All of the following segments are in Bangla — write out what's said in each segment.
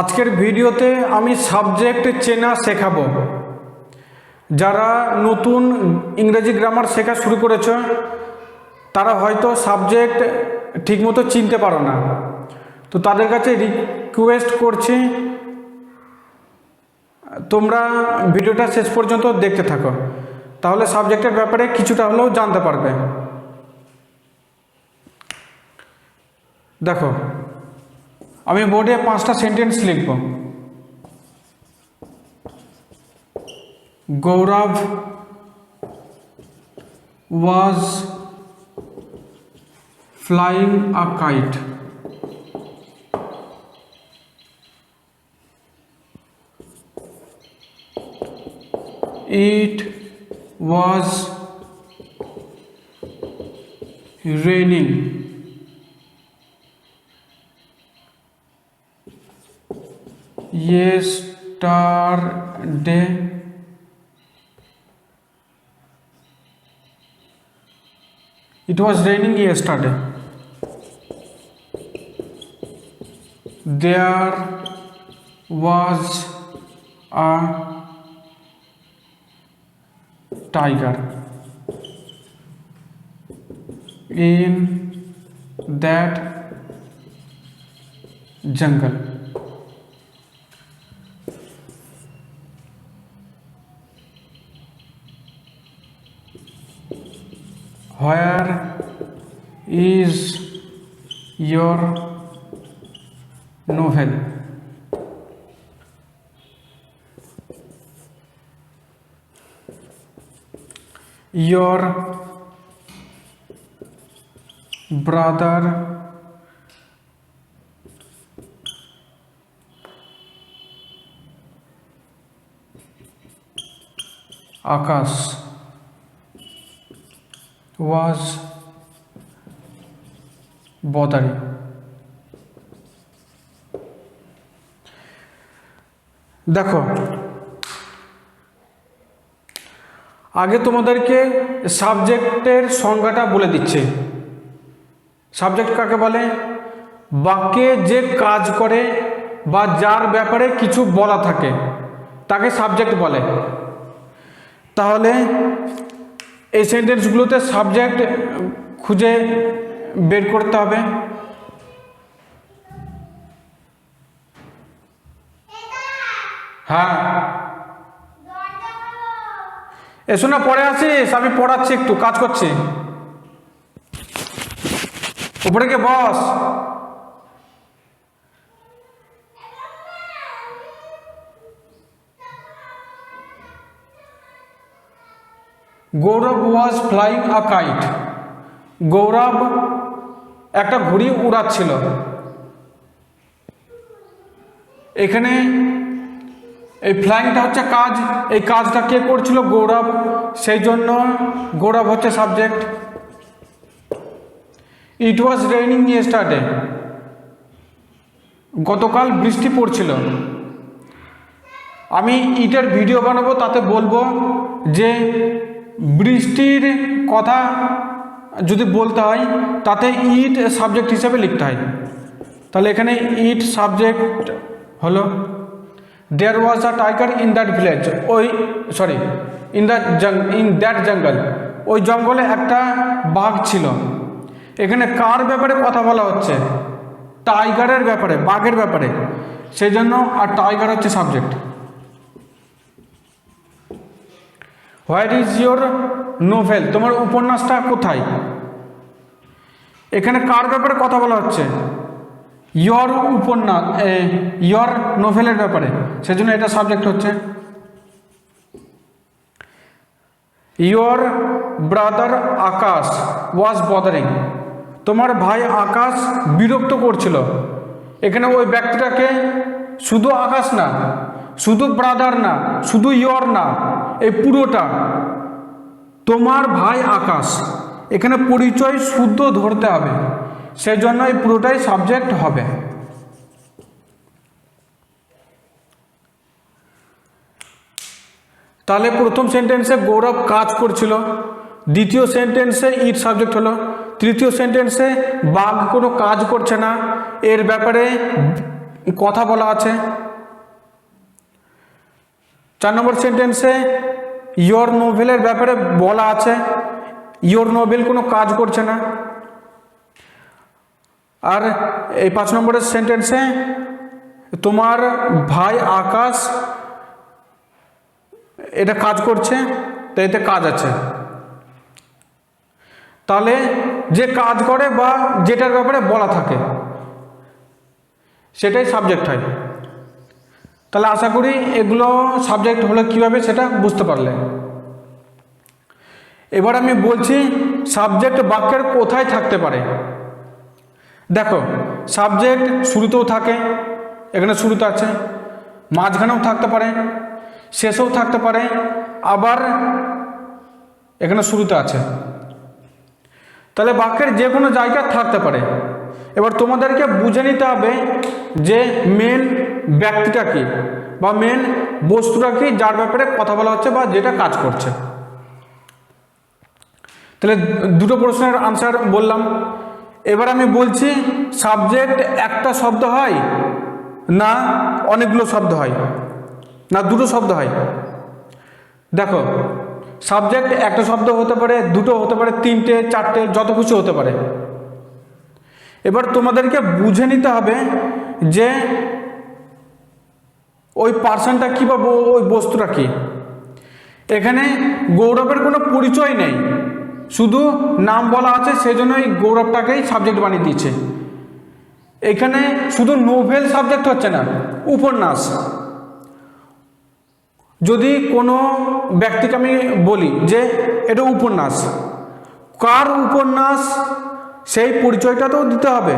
আজকের ভিডিওতে আমি সাবজেক্ট চেনা শেখাবো। যারা নতুন ইংরেজি গ্রামার শেখা শুরু করেছ, তারা হয়তো সাবজেক্ট ঠিকমতো চিনতে পারো না। তো তাদের কাছে রিকোয়েস্ট করছি, তোমরা ভিডিওটা শেষ পর্যন্ত দেখতে থাকো। তাহলে সাবজেক্টের ব্যাপারে কিছুটা হলেও জানতে পারবে। দেখো আমি বোর্ডে পাঁচটা সেন্টেন্স লিখব। Gaurav was flying a kite it was raining yesterday it was raining yesterday. There was a tiger in that jungle is your novel. Your brother Akash was bothering. দেখো, আগে তোমাদেরকে সাবজেক্টের সংজ্ঞাটা বলে দিচ্ছে। সাবজেক্ট কাকে বলে? বাক্যে যে কাজ করে বা যার ব্যাপারে কিছু বলা থাকে, তাকে সাবজেক্ট বলে। তাহলে এই সেন্টেন্সগুলোতে সাবজেক্ট খুঁজে বের করতে হবে। হ্যাঁ। এসো না পরে আসিস আমি পড়াচ্ছি একটু, কাজ করছি। উপরে কে বস। Gourab was flying a kite Gourab একটা ঘুড়ি উড়াচ্ছিল। এখানে এই ফ্লাইংটা হচ্ছে কাজ। এই কাজটা কে করছিল? গৌরব। সেই জন্য গৌরব হচ্ছে subject it was raining yesterday গতকাল বৃষ্টি পড়ছিল। আমি ইটের ভিডিও বানাবো, তাতে বলব যে বৃষ্টির কথা যদি বলতে হয়, তাতে ইট সাবজেক্ট হিসেবে লিখতে হয়। তাহলে এখানে ইট সাবজেক্ট হলো there was a tiger in that village ওই sorry in the in that jungle ওই জঙ্গলে একটা বাঘ ছিল। এখানে কার ব্যাপারে কথা বলা হচ্ছে? টাইগারের ব্যাপারে, বাঘের ব্যাপারে। সেই জন্য আর টাইগার হচ্ছে subject where is your novel তোমার উপন্যাসটা কোথায়? এখানে কার ব্যাপারে কথা বলা হচ্ছে? ইয়র উপন্যাস ইয়র নোভেলের ব্যাপারে। সেজন্য এটা সাবজেক্ট হচ্ছে। Your brother Akash was bothering তোমার ভাই আকাশ বিরক্ত করছিল। এখানে ওই ব্যক্তিটাকে শুধু আকাশ না, শুধু ব্রাদার না, শুধু ইয়র না, এই পুরোটা। তোমার ভাই আকাশ। এখানে পরিচয় শুদ্ধ ধরতে হবে। সেই জন্য এই পুরোটাই সাবজেক্ট হবে। তাহলে প্রথম সেন্টেন্সে গৌরব কাজ করছিল। দ্বিতীয় সেন্টেন্সে ইট সাবজেক্ট হলো। তৃতীয় সেন্টেন্সে বাঘ কোনো কাজ করছে না। এর ব্যাপারে কথা বলা আছে। চার নম্বর সেন্টেন্সে ইয়োর নোভেলের ব্যাপারে বলা আছে ইয়োর নোভেল কোনো কাজ করছে না। আর এই পাঁচ নম্বরের সেন্টেন্সে তোমার ভাই আকাশ এটা কাজ করছে, তো এতে কাজ আছে। তাহলে যে কাজ করে বা যেটার ব্যাপারে বলা থাকে, সেটাই সাবজেক্ট হয়। তাহলে আশা করি এগুলো সাবজেক্ট হলে কীভাবে সেটা বুঝতে পারলে। এবার আমি বলছি সাবজেক্ট বাক্যের কোথায় থাকতে পারে। দেখো সাবজেক্ট শুরুতেও থাকে, এখানে শুরুতে আছে, মাঝখানেও থাকতে পারে, শেষেও থাকতে পারে, আবার এখানে শুরুতে আছে। তাহলে বাক্যের যে কোনো জায়গায় থাকতে পারে। এবার তোমাদেরকে বুঝে নিতে হবে যে মেন ব্যক্তিটা কি? বা মেন বস্তুটা কি? যার ব্যাপারে কথা বলা হচ্ছে বা যেটা কাজ করছে। তাহলে দুটো প্রশ্নের আনসার বললাম। এবার আমি বলছি সাবজেক্ট একটা শব্দ হয় না অনেকগুলো শব্দ হয়? না দুটো শব্দ হয়? দেখো সাবজেক্ট একটা শব্দ হতে পারে, দুটো হতে পারে, তিনটে, চারটে, যত কিছু হতে পারে। এবার তোমাদেরকে বুঝে নিতে হবে যে ওই পার্সনটা কী বা ওই বস্তুটা কী? এখানে গৌরবের কোনো পরিচয় নেই। শুধু নাম বলা আছে, সেজন্যই গৌরবটাকেই সাবজেক্ট বানিয়ে দিয়েছে। এখানে শুধু নোভেল সাবজেক্ট হচ্ছে না, উপন্যাস। যদি কোনো ব্যক্তিকে আমি বলি যে এটা উপন্যাস, কার উপন্যাস, সেই পরিচয়টা তো দিতে হবে।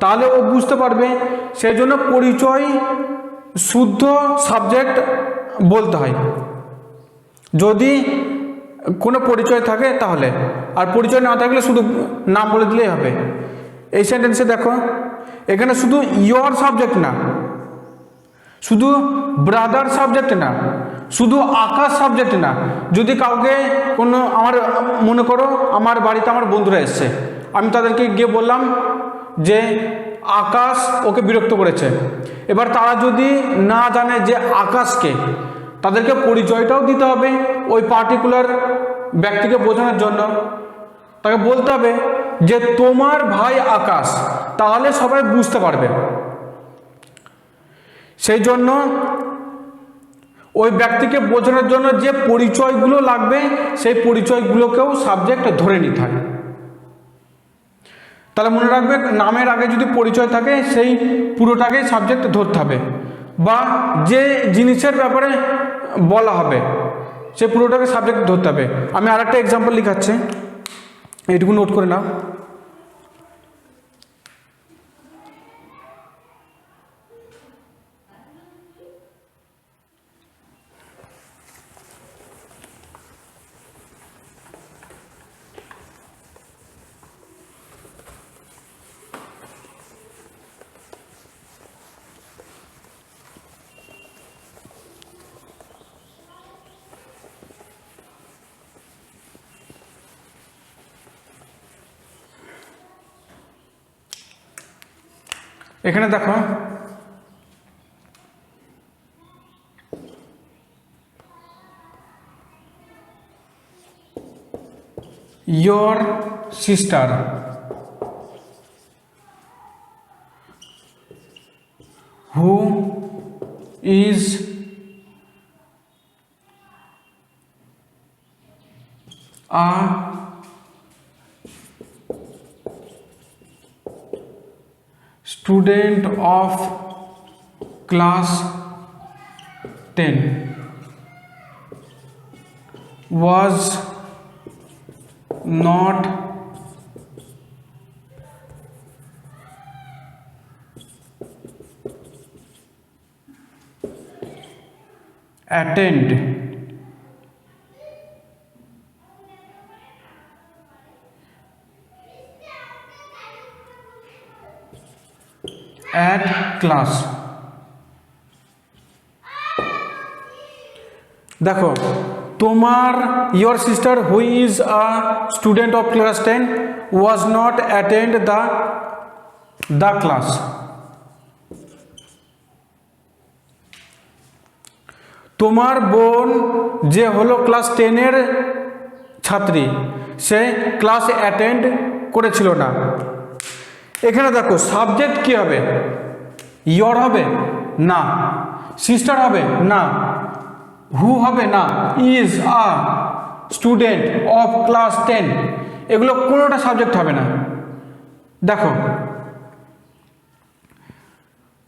তাহলে ও বুঝতে পারবে সেই জন্য পরিচয় শুদ্ধ সাবজেক্ট বলতে হয়। যদি কোনো পরিচয় থাকে তাহলে, আর পরিচয় না থাকলে শুধু নাম বলে দিলেই হবে। এই সেন্টেন্সে দেখো, এখানে শুধু ইয়র সাবজেক্ট না, শুধু ব্রাদার সাবজেক্ট না, শুধু আকাশ সাবজেক্ট না। যদি কাউকে কোনো আমার, মনে করো আমার বাড়িতে আমার বন্ধুরা এসছে, আমি তাদেরকে গিয়ে বললাম যে আকাশ ওকে বিরক্ত করেছে। এবার তারা যদি না জানে যে আকাশকে, তাদেরকে পরিচয়টাও দিতে হবে ওই পার্টিকুলার ব্যক্তিকে বোঝানোর জন্য। তাকে বলতে হবে যে, তোমার ভাই আকাশ, তাহলে সবাই বুঝতে পারবে। সেই জন্য ওই ব্যক্তিকে বোঝানোর জন্য যে পরিচয়গুলো লাগবে, সেই পরিচয়গুলোকেও সাবজেক্ট ধরে নিতে হয়। তাহলে মনে রাখবে নামের আগে যদি পরিচয় থাকে, সেই পুরোটাকেই সাবজেক্ট ধরতে হবে। বা যে জিনিসের ব্যাপারে বলা হবে, সে পুরোটাকে সাবজেক্ট ধরতে হবে। আমি আরেকটা এক্সাম্পল লিখাচ্ছি। এইটুকু নোট করে নাও। এখানে দেখো your sister who is a student of class 10 was not attend class. দেখো, তোমার your sister who is a student of class ten was not attend the the class তোমার বোন যে হলো ক্লাস টেনের ছাত্রী, সে ক্লাস অ্যাটেন্ড করেছিল না। এখানে দেখো সাবজেক্ট কি হবে? ইয়র হবে? না। সিস্টার হবে? না। হু হবে? না। Is a student of class ten. এগুলো কোনোটা সাবজেক্ট হবে না। দেখো।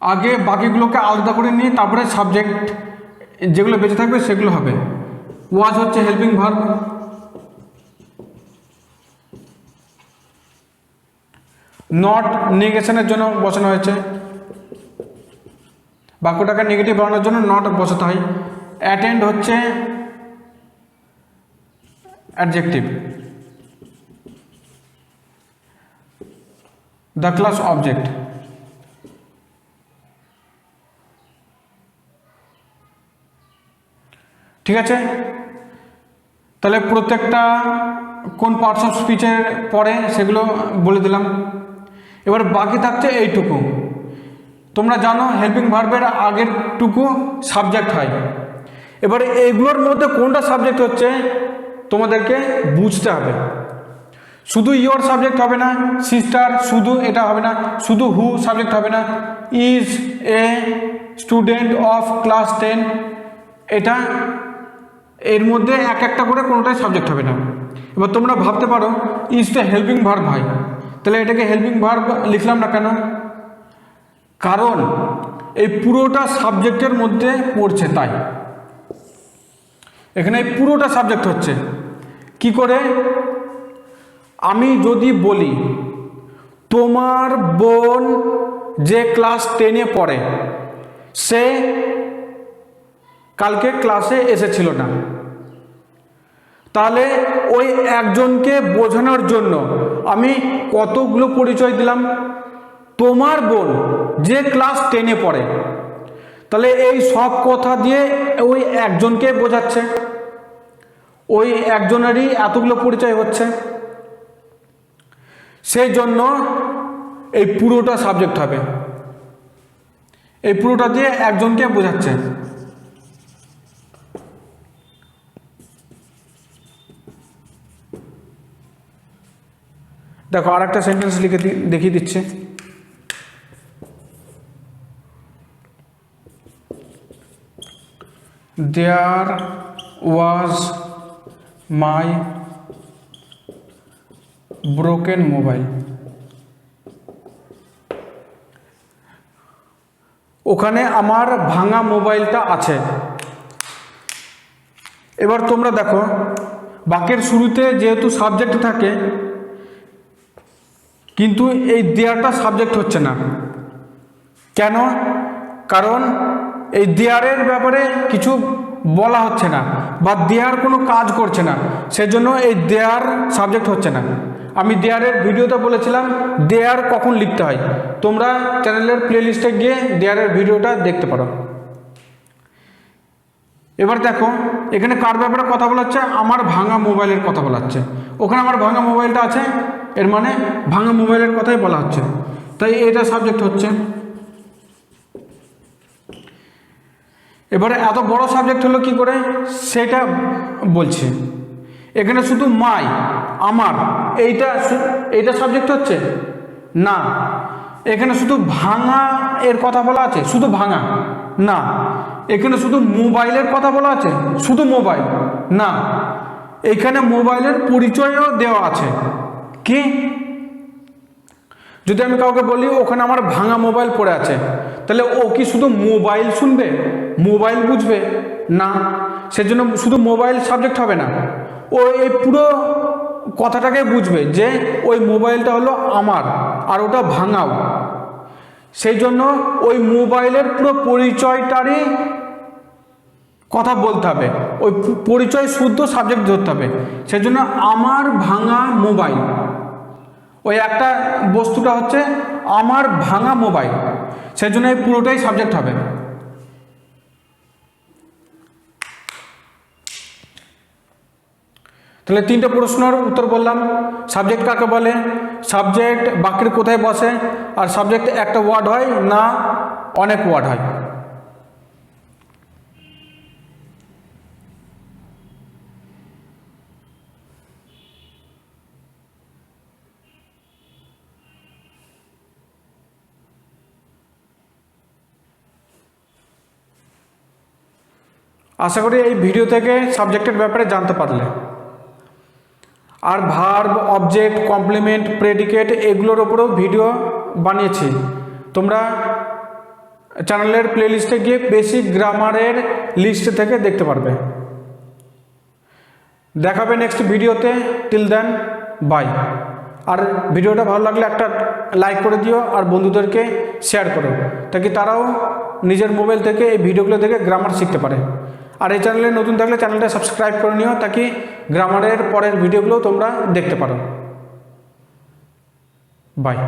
আগে বাকিগুলোকে আলাদা করে নিয়ে তারপরে সাবজেক্ট যেগুলো বেঁচে থাকবে সেগুলো হবে। ওয়াজ হচ্ছে হেল্পিং ভার্ব। নট নেগেশনের জন্য বসানো হয়েছে। বাক্যটাকে নেগেটিভ বানানোর জন্য নট বসাতে হয়। অ্যাটেন্ড হচ্ছে অ্যাডজেক্টিভ দ্য ক্লাস অবজেক্ট ঠিক আছে? তাহলে প্রত্যেকটা কোন পার্টস অফ স্পিচের পরে সেগুলো বলে দিলাম। এবার বাকি থাকছে এইটুকু। তোমরা জানো হেল্পিং ভার্বের আগের টুকু সাবজেক্ট হয়। এবারে এইগুলোর মধ্যে কোনটা সাবজেক্ট হচ্ছে তোমাদেরকে বুঝতে হবে। শুধু ইয়োর সাবজেক্ট হবে না সিস্টার শুধু এটা হবে না, শুধু হু সাবজেক্ট হবে না is a student of class ten এটা এর মধ্যে এক একটা করে কোনোটাই সাবজেক্ট হবে না। এবার তোমরা ভাবতে পারো ইজটা হেল্পিং ভার্ব হয়। তাহলে এটাকে হেল্পিং ভার্ব লিখলাম না কেন? কারণ এই পুরোটা সাবজেক্টের মধ্যে পড়ছে তাই। এখানে পুরোটা সাবজেক্ট হচ্ছে। কি করে? আমি যদি বলি, তোমার বোন যে ক্লাস টেনে পড়ে, সে কালকে ক্লাসে এসেছিল না। তাহলে ওই একজনকে বোঝানোর জন্য আমি কতগুলো পরিচয় দিলাম? তোমার বোন যে ক্লাস টেনে পড়ে। তাহলে এই সব কথা দিয়ে ওই একজনকে বোঝাচ্ছে। ওই একজনেরই এতগুলো পরিচয় হচ্ছে। সেই জন্য এই পুরোটা সাবজেক্ট হবে। এই পুরোটা দিয়ে একজনকে বোঝাচ্ছে। দেখো আর একটা সেন্টেন্স লিখে দেখিয়ে দিচ্ছে। দেয়ার ওয়াজ মাই ব্রোকেন মোবাইল ওখানে আমার ভাঙা মোবাইলটা আছে। এবার তোমরা দেখো, বাক্যের শুরুতে যেহেতু সাবজেক্ট থাকে, কিন্তু এই দেয়ারটা সাবজেক্ট হচ্ছে না। কেন? কারণ এই দেয়ারের ব্যাপারে কিছু বলা হচ্ছে না বা দেয়ার কোনো কাজ করছে না। সেজন্য এই দেয়ার সাবজেক্ট হচ্ছে না। আমি দেয়ারের ভিডিওতে বলেছিলাম, দেয়ার কখন লিখতে হয়। তোমরা চ্যানেলের প্লেলিস্টে গিয়ে দেয়ারের ভিডিওটা দেখতে পারো। এবার দেখো, এখানে কার ব্যাপারে কথা বলা হচ্ছে? আমার ভাঙা মোবাইলের কথা বলা হচ্ছে। ওখানে আমার ভাঙা মোবাইলটা আছে, এর মানে ভাঙা মোবাইলের কথাই বলা হচ্ছে। তাই এটা সাবজেক্ট হচ্ছে। এবারে এত বড় সাবজেক্ট হলো কি করে? সেটা বলছে। এখানে শুধু মাই আমার, এইটা এইটা সাবজেক্ট হচ্ছে? না। এখানে শুধু ভাঙা এর কথা বলা আছে? শুধু ভাঙা। না। এখানে শুধু মোবাইলের কথা বলা আছে? শুধু মোবাইল না। এখানে মোবাইলের পরিচয়ও দেওয়া আছে। কি? যদি আমি কাউকে বলি, ওখানে আমার ভাঙা মোবাইল পড়ে আছে। তাহলে ও কি শুধু মোবাইল শুনবে? মোবাইল বুঝবে? না। সেজন্য শুধু মোবাইল সাবজেক্ট হবে না। ও এই পুরো কথাটাকে বুঝবে যে, ওই মোবাইলটা হলো আমার আর ওটা ভাঙাও। সেই জন্য ওই মোবাইলের পুরো পরিচয়টারই কথা বলতে হবে। ওই পরিচয় শুদ্ধ সাবজেক্ট ধরতে হবে। সেজন্য আমার ভাঙা মোবাইল। ওই একটা বস্তুটা হচ্ছে আমার ভাঙা মোবাইল সেজন্য এই পুরোটাই সাবজেক্ট হবে। তাহলে তিনটে প্রশ্নের উত্তর বললাম। সাবজেক্ট কাকে বলে? সাবজেক্ট বাক্যের কোথায় বসে? আর সাবজেক্ট একটা ওয়ার্ড হয় না অনেক ওয়ার্ড হয়। আশা করি এই ভিডিও থেকে সাবজেক্টের ব্যাপারে জানতে পারলে। আর ভার্ব অবজেক্ট কমপ্লিমেন্ট প্রেডিকেট এগুলোর ওপরেও ভিডিও বানিয়েছি। তোমরা চ্যানেলের প্লেলিস্টে গিয়ে বেসিক গ্রামারের লিস্ট থেকে দেখতে পারবে। দেখাবে নেক্সট ভিডিওতে টিল দেন বাই আর ভিডিওটা ভালো লাগলে একটা লাইক করে দিও আর বন্ধুদেরকে শেয়ার করো, তাকে তারাও নিজের মোবাইল থেকে এই ভিডিওগুলো দেখে গ্রামার শিখতে পারে। আর এই চ্যানেলে নতুন থাকলে চ্যানেলটা সাবস্ক্রাইব করে নিও, তাকে গ্রামারের পরের ভিডিওগুলো তোমরা দেখতে পারো। বাই